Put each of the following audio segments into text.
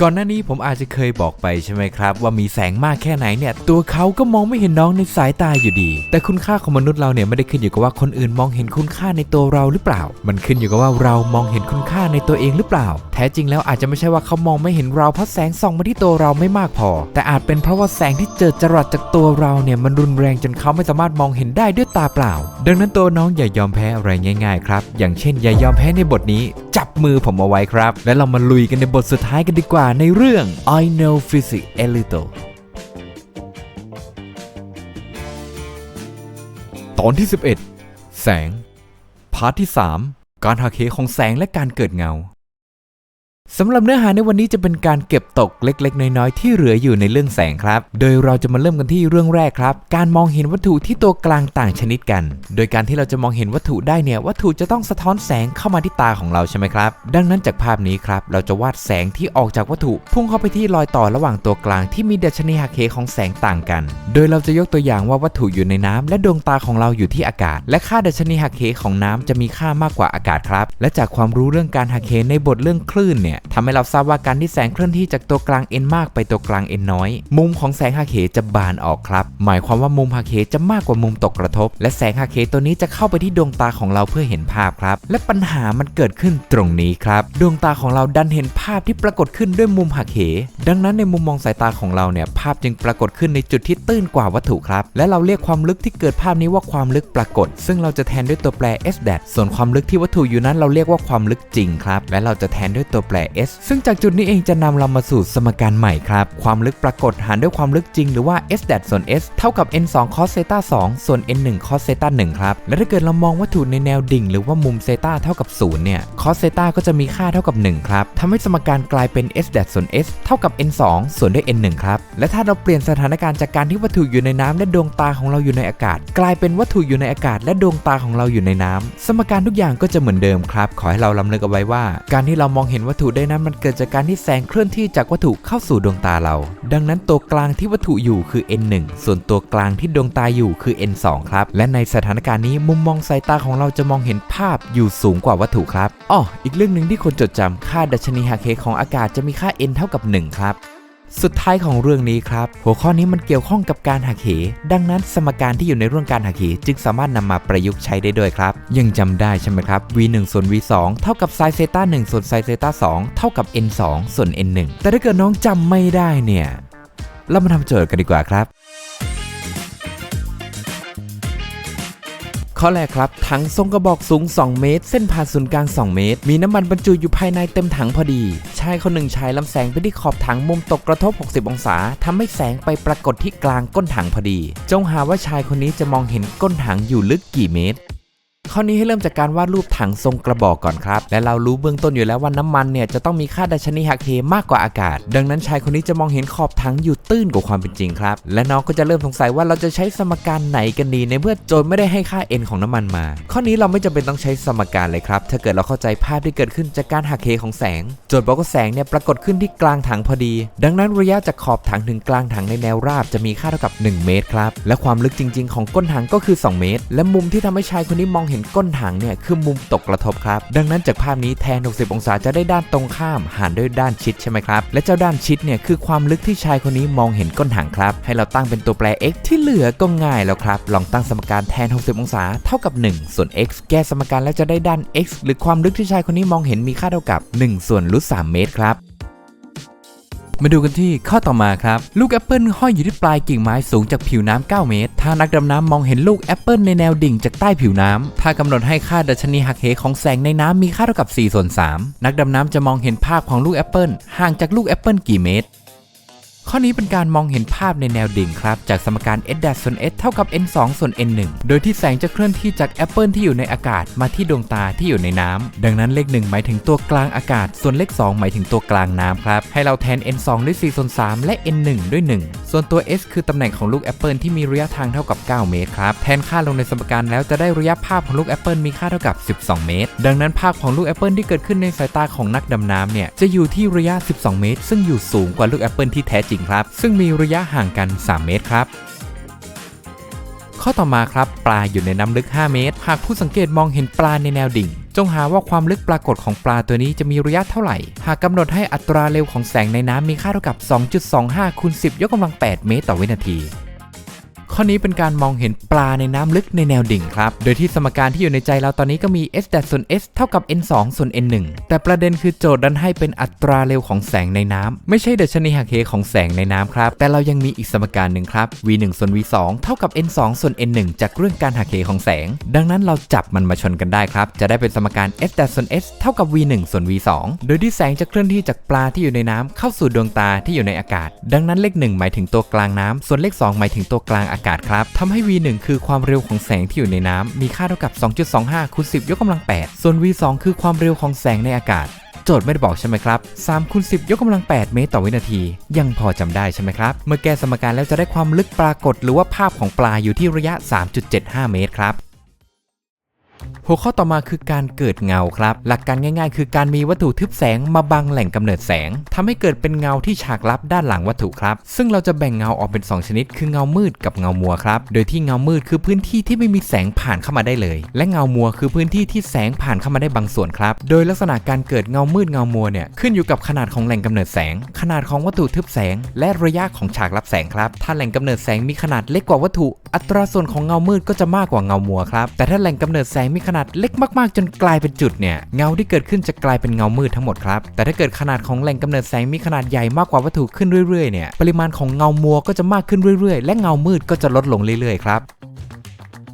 ก่อนหน้านี้ผมอาจจะเคยบอกไปใช่ไหมครับ ว่ามีแสงมากแค่ไหนเนี่ย ตัวเขาก็มองไม่เห็นน้องในสายตาอยู่ดี แต่คุณค่าของมนุษย์เราเนี่ยไม่ได้ขึ้นอยู่กับว่าคนอื่นมองเห็นคุณค่าในตัวเราหรือเปล่า มันขึ้นอยู่กับว่าเรามองเห็นคุณค่าในตัวเองหรือเปล่า แท้จริงแล้วอาจจะไม่ใช่ว่าเขามองไม่เห็นเราเพราะแสงส่องมาที่ตัวเราไม่มากพอ แต่อาจเป็นเพราะว่าแสงที่เจิดจรัสจากตัวเราเนี่ยมันรุนแรงจนเขาไม่สามารถมองเห็นได้ด้วยตาเปล่า ดังนั้นตัวน้องอย่ายอมแพ้อะไรง่าย ๆ ครับ อย่างเช่นอย่ายอมแพ้ในบทนี้ จับมือผมเอาไว้ครับ และเรามาลุยกันในบทสุดท้ายกันดีกว่าในเรื่อง I know physics a little ตอนที่ 11 แสง พาร์ทที่ 3 การหักเหของแสงและการเกิดเงา สำหรับเนื้อหาในวันนี้จะเป็นการเก็บตกเล็ก ๆ น้อย ๆ ที่เหลืออยู่ในเรื่องแสงครับ โดยเราจะมาเริ่มกันที่เรื่องแรกครับ การมองเห็นวัตถุที่ตัวกลางต่างชนิดกัน โดยการที่เราจะมองเห็นวัตถุได้เนี่ย วัตถุจะต้องสะท้อนแสงเข้ามาที่ตาของเราใช่ไหมครับ ดังนั้นจากภาพนี้ครับ เราจะวาดแสงที่ออกจากวัตถุ พุ่งเข้าไปที่รอยต่อระหว่างตัวกลางที่มีดัชนีหักเหของแสงต่างกัน โดยเราจะยกตัวอย่างว่าวัตถุอยู่ในน้ำและดวงตาของเราอยู่ที่อากาศ และค่าดัชนีหักเหของน้ำจะมีค่ามากกว่าอากาศครับ และจากความรู้เรื่องการหักเหในบทเรื่องคลื่นเนี่ยทำให้เราทราบว่าการที่แสงเคลื่อนที่จากตัวกลาง n มากไปตัวกลาง n น้อย มุมของแสงหักเหจะบานออกครับ หมายความว่ามุมหักเหจะมากกว่ามุมตกกระทบ และแสงหักเหตัวนี้จะเข้าไปที่ดวงตาของเราเพื่อเห็นภาพครับ และปัญหามันเกิดขึ้นตรงนี้ครับ ดวงตาของเราดันเห็นภาพที่ปรากฏขึ้นด้วยมุมหักเห ดังนั้นในมุมมองสายตาของเราเนี่ยภาพจึงปรากฏขึ้นในจุดที่ตื้นกว่าวัตถุครับ และเราเรียกความลึกที่เกิดภาพนี้ว่าความลึกปรากฏ ซึ่งเราจะแทนด้วยตัวแปร s d a t ส่วนความลึกที่วัตถุอยู่นั้นเราเรียกว่าความลึกจริงครับ และเราจะแทนด้วยตัวแปร s ซึ่งจากจุดนี้เองจะนำเรามาสู่สมการใหม่ครับ ความลึกปรากฏหารด้วยความลึกจริงหรือว่า s d a t ส่วน s เท่ากับ n 2 cos เซตา2ส่วน n 1 cos เซตา1ครับ และถ้าเกิดเรามองวัตถุในแนวดิ่ง หรือว่ามุมเซตาเท่ากับ 0 เนี่ย cos เซตาก็จะมีค่าเท่ากับ 1 ครับทำให้สมการกลายเป็น s d a t ส่วน s เท่ากับ n 2ส่วนด้วย n 1ครับ และถ้าเราเปลี่ยนสถานการณ์จากการที่วัตถุอยู่ในน้ำและดวงตาของเราอยู่ในอากาศ กลายเป็นวัตถุอยู่ในอากาศและดวงตาของเราอยู่ในน้ำสมการทุกอย่างก็จะเหมือนเดิมครับ ขอให้เราลำลึกเอาไว้ว่า การที่เรามองเห็นวัตถุได้นั้นมันเกิดจากการที่แสงเคลื่อนที่จากวัตถุเข้าสู่ดวงตาเรา ดังนั้นตัวกลางที่วัตถุอยู่คือ n 1 ส่วนตัวกลางที่ดวงตาอยู่คือ n 2 ครับ และในสถานการณ์นี้มุมมองสายตาของเราจะมองเห็นภาพอยู่สูงกว่าวัตถุครับอ้ออีกเรื่องหนึ่งที่คนจดจำค่าดัชนีหักเหของอากาศจะมีค่า n เท่ากับ 1 ครับ สุดท้ายของเรื่องนี้ครับ หัวข้อนี้มันเกี่ยวข้องกับการหักเห ดังนั้นสมการที่อยู่ในเรื่องการหักเหจึงสามารถนำมาประยุกต์ใช้ได้ด้วยครับ ยังจำได้ใช่ไหมครับ v 1ส่วน v 2เท่ากับไซเซต้า1ส่วนไซเซต้า2เท่ากับ n 2ส่วน n 1แต่ถ้าเกิดน้องจำไม่ได้เนี่ยเรามาทำโจทย์กันดีกว่าครับ ข้อแรกครับ ถังทรงกระบอกสูง 2 เมตร เส้นผ่านศูนย์กลาง 2 เมตร มีน้ำมันบรรจุอยู่ภายในเต็มถังพอดี ชายคนหนึ่งฉายลำแสงไปที่ขอบถังมุมตกกระทบ 60 องศาทำให้แสงไปปรากฏที่กลางก้นถังพอดี จงหาว่าชายคนนี้จะมองเห็นก้นถังอยู่ลึกกี่เมตร ข้อนี้ให้เริ่มจากการวาดรูปถังทรงกระบอกก่อนครับ และเรารู้เบื้องต้นอยู่แล้วว่าน้ำมันเนี่ยจะต้องมีค่าดัชนีหักเหมากกว่าอากาศ ดังนั้นชายคนนี้จะมองเห็นขอบถังอยู่ตื้นกว่าความเป็นจริงครับ และน้องก็จะเริ่มสงสัยว่าเราจะใช้สมการไหนกันดีในเมื่อโจทย์ไม่ได้ให้ค่า n ของน้ำมันมา ข้อนี้เราไม่จำเป็นต้องใช้สมการเลยครับ ถ้าเกิดเราเข้าใจภาพที่เกิดขึ้นจากการหักเหของแสง โจทย์บอกว่าแสงเนี่ยปรากฏขึ้นที่กลางถังพอดี ดังนั้นระยะจากขอบถังถึงกลางถังในแนวราบจะมีค่าเท่ากับ 1 เมตรครับ และความลึกจริง ๆ ของก้นถังก็คือ 2 เมตร และมุมที่ทำให้ชายคนนี้มองเห็นก้นถังเนี่ยคือมุมตกกระทบครับ ดังนั้นจากภาพนี้แทน 60 องศาจะได้ด้านตรงข้ามหารด้วยด้านชิดใช่ไหมครับ และเจ้าด้านชิดเนี่ยคือความลึกที่ชายคนนี้มองเห็นก้นถังครับ ให้เราตั้งเป็นตัวแปร x ที่เหลือก็ง่ายแล้วครับ ลองตั้งสมการแทน 60 องศาเท่ากับ 1 ส่วน x แก้สมการแล้วจะได้ด้าน x หรือความลึกที่ชายคนนี้มองเห็นมีค่าเท่ากับ 1 ส่วนรูท3เมตรครับ มาดูกันที่ข้อต่อมาครับ ลูกแอปเปิลห้อยอยู่ที่ปลายกิ่งไม้สูงจากผิวน้ำ9เมตร ถ้านักดำน้ำมองเห็นลูกแอปเปิลในแนวดิ่งจากใต้ผิวน้ำถ้ากำหนดให้ค่าดัชนีหักเหของแสงในน้ำมีค่าเท่ากับ4ส่วน3นักดำน้ำจะมองเห็นภาพของลูกแอปเปิลห่างจากลูกแอปเปิลกี่เมตร ข้อนี้เป็นการมองเห็นภาพในแนวดิ่งครับ จากสมการ s ส่วน s เท่ากับ n 2ส่วน n 1โดยที่แสงจะเคลื่อนที่จากแอปเปิลที่อยู่ในอากาศมาที่ดวงตาที่อยู่ในน้ำดังนั้นเลข 1 หมายถึงตัวกลางอากาศ ส่วนเลข 2 หมายถึงตัวกลางน้ำครับ ให้เราแทน n 2ด้วย4ส่วน3และ n 1ด้วย 1 ส่วนตัว s คือตำแหน่งของลูกแอปเปิลที่มีระยะทางเท่ากับ 9 เมตรครับ แทนค่าลงในสมการแล้วจะได้ระยะภาพของลูกแอปเปิลมีค่าเท่ากับ 12 เมตร ดังนั้นภาพของลูกแอปเปิลที่เกิดขึ้นในสายตาของนักดำน้ำเนี่ยจะอยู่ที่ระยะ 12 เมตร ซึ่งอยู่สูงกว่าลูกแอปเปิลที่แท้จริงครับ ซึ่งมีระยะห่างกัน 3 เมตรครับ ข้อต่อมาครับ ปลาอยู่ในน้ำลึก 5 เมตร หากผู้สังเกตมองเห็นปลาในแนวดิ่ง จงหาว่าความลึกปรากฏของปลาตัวนี้จะมีระยะเท่าไหร่ หากกำหนดให้อัตราเร็วของแสงในน้ำมีค่าเท่ากับ 2.25คูณ10 ยกกำลัง 8 เมตรต่อวินาที ข้อนี้เป็นการมองเห็นปลาในน้ำลึกในแนวดิ่งครับ โดยที่สมการที่อยู่ในใจเราตอนนี้ก็มี s ส่วน s เท่ากับ n 2ส่วน n 1แต่ประเด็นคือโจทย์ดันให้เป็นอัตราเร็วของแสงในน้ำไม่ใช่ดัชนีหักเหของแสงในน้ำครับ แต่เรายังมีอีกสมการหนึ่งครับ v 1ส่วน v 2เท่ากับ n 2ส่วน n 1จากเรื่องการหักเหของแสง ดังนั้นเราจับมันมาชนกันได้ครับ จะได้เป็นสมการ s ส่วน s เท่ากับ v 1ส่วน v 2โดยที่แสงจะเคลื่อนที่จากปลาที่อยู่ในน้ำเข้าสู่ดวงตาที่อยู่ในอากาศ ดังนั้นเลข 1 หมายถึงตัวกลางน้ำส่วนเลข 2 หมายถึงตัวกลางอากาศครับทำให้ v 1 คือความเร็วของแสงที่อยู่ในน้ำมีค่าเท่ากับ 2.25คูณ10 ยกกำลัง 8 ส่วน v 2 คือความเร็วของแสงในอากาศ โจทย์ไม่ได้บอกใช่ไหมครับ3คูณ10 ยกกำลัง 8 เมตรต่อวินาที ยังพอจำได้ใช่ไหมครับ เมื่อแก้สมการแล้วจะได้ความลึกปรากฏ หรือว่าภาพของปลาอยู่ที่ระยะ 3.75 เมตรครับ หัวข้อต่อมาคือการเกิดเงาครับ หลักการง่ายๆ คือการมีวัตถุทึบแสงมาบังแหล่งกำเนิดแสงทำให้เกิดเป็นเงาที่ฉากลับด้านหลังวัตถุครับ ซึ่งเราจะแบ่งเงาออกเป็น 2 ชนิด คือเงามืดกับเงามัวครับ โดยที่เงามืดคือพื้นที่ที่ไม่มีแสงผ่านเข้ามาได้เลย และเงามัวคือพื้นที่ที่แสงผ่านเข้ามาได้บางส่วนครับ โดยลักษณะการเกิดเงามืดเงามัวเนี่ยขึ้นอยู่กับขนาดของแหล่งกำเนิดแสง ขนาดของวัตถุทึบแสง และระยะของฉากรับแสงครับ ถ้าแหล่งกำเนิดแสงมีขนาดเล็กกว่าวัตถุ อัตราส่วนของเงามืดก็จะมากกว่าเงามัวครับ แต่ถ้าแหล่งกำเนิดแสงมีขนาดเล็กมากๆ จนกลายเป็นจุดเนี่ยเงาที่เกิดขึ้นจะกลายเป็นเงามืดทั้งหมดครับ แต่ถ้าเกิดขนาดของแหล่งกำเนิดแสงมีขนาดใหญ่มากกว่าวัตถุขึ้นเรื่อยๆเนี่ยปริมาณของเงามัวก็จะมากขึ้นเรื่อยๆ และเงามืดก็จะลดลงเรื่อยๆครับ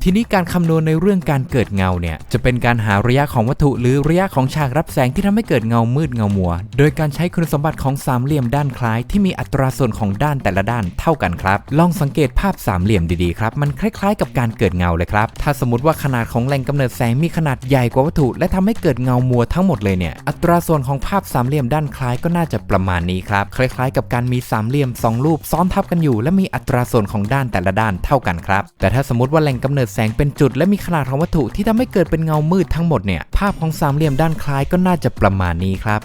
ทีนี้การคำนวณในเรื่องการเกิดเงาเนี่ยจะเป็นการหาระยะของวัตถุหรือระยะของฉากรับแสงที่ทำให้เกิดเงามืดเงามัว โดยการใช้คุณสมบัติของสามเหลี่ยมด้านคล้าย ที่มีอัตราส่วนของด้านแต่ละด้านเท่ากันครับ ลองสังเกตภาพสามเหลี่ยมดีๆครับมันคล้ายๆ กับการเกิดเงาเลยครับ ถ้าสมมติว่าขนาดของแหล่งกำเนิดแสงมีขนาดใหญ่กว่าวัตถุ และทำให้เกิดเงามัวทั้งหมดเลยเนี่ยอัตราส่วนของภาพสามเหลี่ยมด้านคล้ายก็น่าจะประมาณนี้ครับคล้าย ๆ กับการมีสามเหลี่ยมสองรูปซ้อนทับกันอยู่ และมีอัตราส่วนของด้านแต่ละด้านเท่ากันครับแต่ถ้าสมมติว่าแหล่งกำเนิดแสงเป็นจุด และมีขนาดของวัตถุที่ทำให้เกิดเป็นเงามืดทั้งหมดเนี่ยภาพของสามเหลี่ยมด้านคล้ายก็น่าจะประมาณนี้ครับ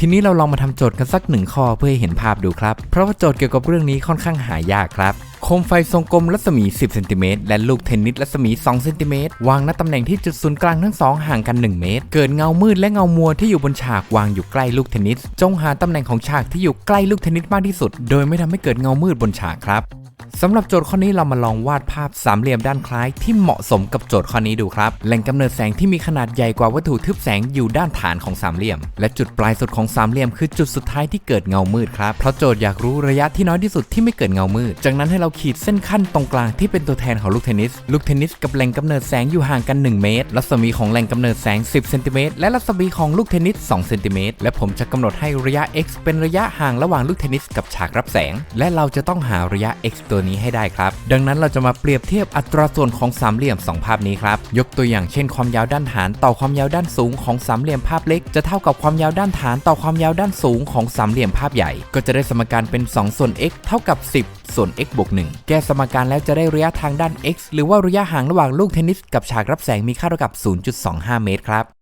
ทีนี้เราลองมาทำโจทย์กันสักหนึ่งข้อเพื่อให้เห็นภาพดูครับ เพราะว่าโจทย์เกี่ยวกับเรื่องนี้ค่อนข้างหายากครับ โคมไฟทรงกลมรัศมี 10เซนติเมตรและลูกเทนนิสรัศมี 2 เซนติเมตรวางณตำแหน่งที่จุดศูนย์กลางทั้งสองห่างกัน 1 เมตร เกิดเงามืดและเงามัวที่อยู่บนฉากวางอยู่ใกล้ลูกเทนนิส จงหาตำแหน่งของฉากที่อยู่ใกล้ลูกเทนนิสมากที่สุด โดยไม่ทำให้เกิดเงามืดบนฉากครับ สำหรับโจทย์ข้อนี้เรามาลองวาดภาพสามเหลี่ยมด้านคล้ายที่เหมาะสมกับโจทย์ข้อนี้ดูครับ แหล่งกำเนิดแสงที่มีขนาดใหญ่กว่าวัตถุทึบแสงอยู่ด้านฐานของสามเหลี่ยม และจุดปลายสุดของสามเหลี่ยมคือจุดสุดท้ายที่เกิดเงามืดครับ เพราะโจทย์อยากรู้ระยะที่น้อยที่สุดที่ไม่เกิดเงามืด จากนั้นให้เราขีดเส้นขั้นตรงกลางที่เป็นตัวแทนของลูกเทนนิส ลูกเทนนิสกับแหล่งกำเนิดแสงอยู่ห่างกัน 1 เมตร รัศมีของแหล่งกำเนิดแสง 10 เซนติเมตร และรัศมีของลูกเทนนิส 2 เซนติเมตร และผมจะกำหนดให้ระยะ x เป็นระยะห่างระหว่างลูกเทนนิสกับฉากรับแสง และเราจะต้องหาระยะ x ตัวนี้ให้ได้ครับ ดังนั้นเราจะมาเปรียบเทียบอัตราส่วนของสามเหลี่ยม 2 ภาพนี้ครับ ยกตัวอย่างเช่นความยาวด้านฐานต่อความยาวด้านสูงของสามเหลี่ยมภาพเล็ก จะเท่ากับความยาวด้านฐานต่อความยาวด้านสูงของสามเหลี่ยมภาพใหญ่ ก็จะได้สมการเป็น 2 ส่วน x เท่ากับ 10 ส่วน x บวก1แก้สมการแล้วจะได้ระยะทางด้าน x หรือว่าระยะห่างระหว่างลูกเทนนิสกับฉากรับแสงมีค่าเท่ากับ 0.25 เมตรครับ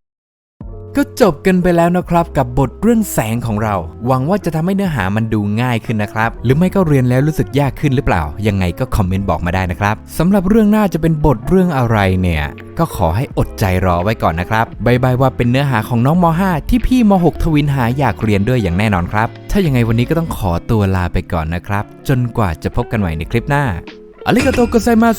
ก็จบกันไปแล้วนะครับกับบทเรื่องแสงของเรา หวังว่าจะทำให้เนื้อหามันดูง่ายขึ้นนะครับ หรือไม่ก็เรียนแล้วรู้สึกยากขึ้นหรือเปล่า ยังไงก็คอมเมนต์บอกมาได้นะครับสำหรับเรื่องหน้าจะเป็นบทเรื่องอะไรเนี่ย ก็ขอให้อดใจรอไว้ก่อนนะครับบายบายว่าเป็นเนื้อหาของน้องม .5 ที่พี่ม .6 ทวินหาอยากเรียนด้วยอย่างแน่นอนครับ ถ้ายังไงวันนี้ก็ต้องขอตัวลาไปก่อนนะครับ จนกว่าจะพบกันใหม่ในคลิปหน้าอาริกาโตโกไซมัส